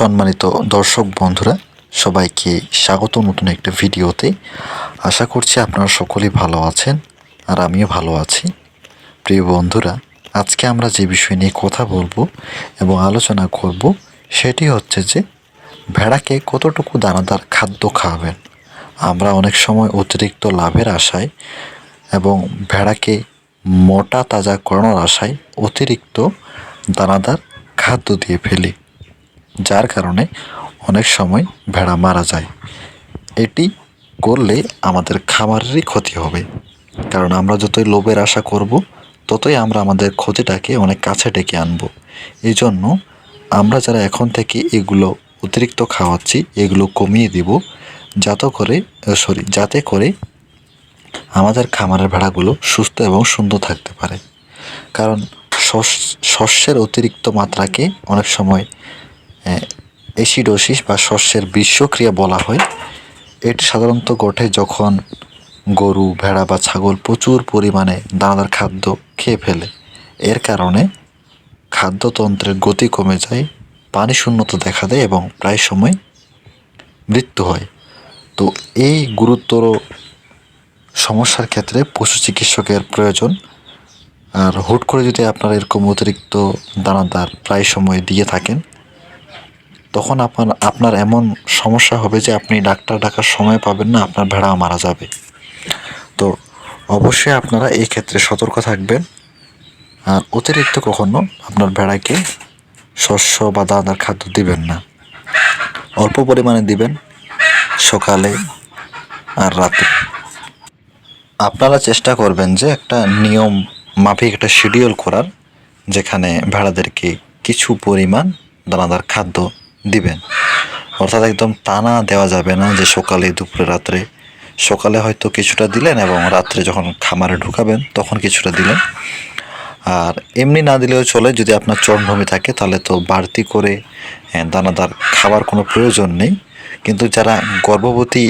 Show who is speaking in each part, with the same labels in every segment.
Speaker 1: সম্মানিত দর্শক বন্ধুরা, সবাইকে স্বাগত নতুন একটা ভিডিওতে। আশা করছি আপনারা সকলেই ভালো আছেন আর আমিও ভালো আছি। প্রিয় বন্ধুরা, আজকে আমরা যে বিষয় নিয়ে কথা বলব এবং আলোচনা করব, সেটি হচ্ছে যে ভেড়াকে কতটুকু দানাদার খাদ্য খাওয়াবেন। আমরা অনেক সময় অতিরিক্ত লাভের আশায় এবং ভেড়াকে মোটা তাজা করানোর আশায় অতিরিক্ত দানাদার খাদ্য দিয়ে ফেলি। যার কারণে অনেক সময় ভেড়া মারা যায়। এটি করলে আমাদের খামারেরই ক্ষতি হবে। কারণ আমরা যতই লোভের আশা করব, ততই আমরা আমাদের ক্ষতিটাকে অনেক কাছে ডেকে আনব। এই জন্য আমরা যারা এখন থেকে এগুলো অতিরিক্ত খাওয়াচ্ছি, এগুলো কমিয়ে দিব, যাতে করে সরি যাতে করে আমাদের খামারের ভেড়াগুলো সুস্থ এবং সুন্দর থাকতে পারে। কারণ শস্য- শস্যের অতিরিক্ত মাত্রাকে অনেক সময় অ্যাসিডোসিস বা শস্যের বিষক্রিয়া বলা হয়। এটি সাধারণত ঘটে যখন গরু, ভেড়া বা ছাগল প্রচুর পরিমাণে দানাদার খাদ্য খেয়ে ফেলে। এর কারণে খাদ্যতন্ত্রের গতি কমে যায়, পানি শূন্যতা দেখা দেয় এবং প্রায় সময় মৃত্যু হয়। তো এই গুরুতর সমস্যার ক্ষেত্রে পশু চিকিৎসকের প্রয়োজন। আর হুট করে যদি আপনারা এরকম অতিরিক্ত দানাদার প্রায় সময় দিয়ে থাকেন তখন আপনার আপনার এমন সমস্যা হবে যে আপনি ডাক্তার ডাকার সময় পাবেন না, আপনার ভেড়া মারা যাবে। তো অবশ্যই আপনারা এই ক্ষেত্রে সতর্ক থাকবেন। আর অতিরিক্ত কখনো আপনার ভেড়াকে শস্য বা দানাদার খাদ্য দিবেন না। অল্প পরিমাণে দিবেন সকালে আর রাতে। আপনারা চেষ্টা করবেন যে একটা নিয়ম মাফিক, একটা শিডিউল করার, যেখানে ভেড়াদেরকে কিছু পরিমাণ দানাদার খাদ্য দিবেন। অর্থাৎ একদম টানা দেওয়া যাবে না যে সকালে, দুপুরে, রাত্রে। সকালে হয়তো কিছুটা দিলেন এবং রাত্রে যখন খামারে ঢুকাবেন তখন কিছুটা দিলেন। আর এমনি না দিলেও চলে, যদি আপনার চরণভূমি থাকে তাহলে তো বাড়তি করে দানাদার খাবার কোনো প্রয়োজন নেই। কিন্তু যারা গর্ভবতী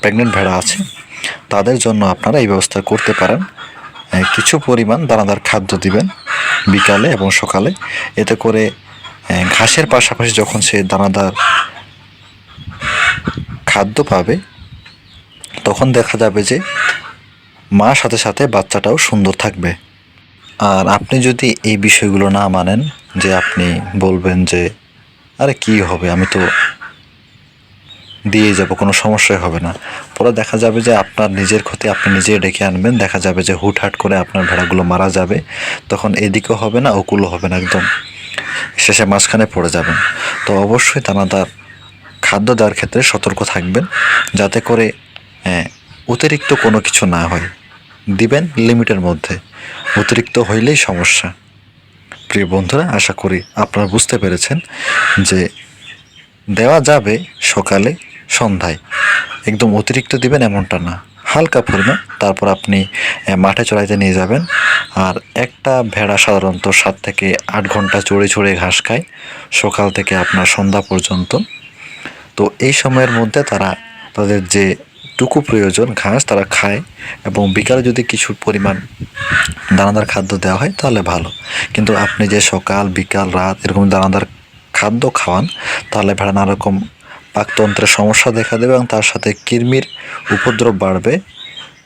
Speaker 1: প্রেগনেন্ট ভেড়া আছে, তাদের জন্য আপনারা এই ব্যবস্থা করতে পারেন। কিছু পরিমাণ দানাদার খাদ্য দিবেন বিকালে এবং সকালে। এতে করে ঘাসের পাশাপাশি যখন সে দানাদার খাদ্য পাবে, তখন দেখা যাবে যে মা সাথে সাথে বাচ্চাটাও সুন্দর থাকবে। আর আপনি যদি এই বিষয়গুলো না মানেন, যে আপনি বলবেন যে, আরে কি হবে, আমি তো দিয়ে যাব, কোনো সমস্যাই হবে না। পরে দেখা যাবে যে আপনার নিজের ক্ষতি আপনি নিজেই ডেকে আনবেন। দেখা যাবে যে হুটহাট করে আপনার ভেড়াগুলো মারা যাবে। তখন এদিকেও হবে না, ওকুলও হবে না একদম। শেষে মাঝখানে পড়ে যাবেন। তো অবশ্যই দানাদার, খাদ্য দেওয়ার ক্ষেত্রে সতর্ক থাকবেন যাতে করে অতিরিক্ত কোনো কিছু না হয়। দিবেন লিমিটের মধ্যে। অতিরিক্ত হইলেই সমস্যা। প্রিয় বন্ধুরা, আশা করি আপনারা বুঝতে পেরেছেন যে দেওয়া যাবে সকালে সন্ধ্যায়। একদম অতিরিক্ত দিবেন এমনটা না। হালকা পরিমাণ তারপর আপনি মাঠে চড়াইতে নিয়ে যাবেন। আর একটা ভেড়া সাধারণত সাত থেকে আট ঘণ্টা চড়ে চড়ে ঘাস খায়, সকাল থেকে আপনার সন্ধ্যা পর্যন্ত। তো এই সময়ের মধ্যে তারা তাদের যে টুকু প্রয়োজন ঘাস তারা খায় এবং বিকালে যদি কিছু পরিমাণ দানাদার খাদ্য দেওয়া হয় তাহলে ভালো। কিন্তু আপনি যে সকাল, বিকাল, রাত এরকম দানাদার খাদ্য খাওয়ান, তাহলে ভেড়া নানা রকম পাকতন্ত্রের সমস্যা দেখা দেবে এবং তার সাথে কৃমির উপদ্রব বাড়বে।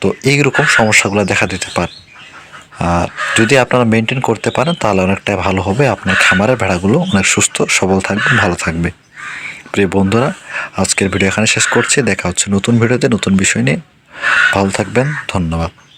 Speaker 1: তো এইরকম সমস্যাগুলো দেখা দিতে পারে। আর যদি আপনারা মেনটেন করতে পারেন, তাহলে অনেকটাই ভালো হবে। আপনার খামারের ভেড়াগুলো অনেক সুস্থ, সবল থাকবে, ভালো থাকবে। প্রিয় বন্ধুরা, আজকের ভিডিও এখানে শেষ করছি। দেখা হচ্ছে নতুন ভিডিওতে নতুন বিষয় নিয়ে। ভালো থাকবেন, ধন্যবাদ।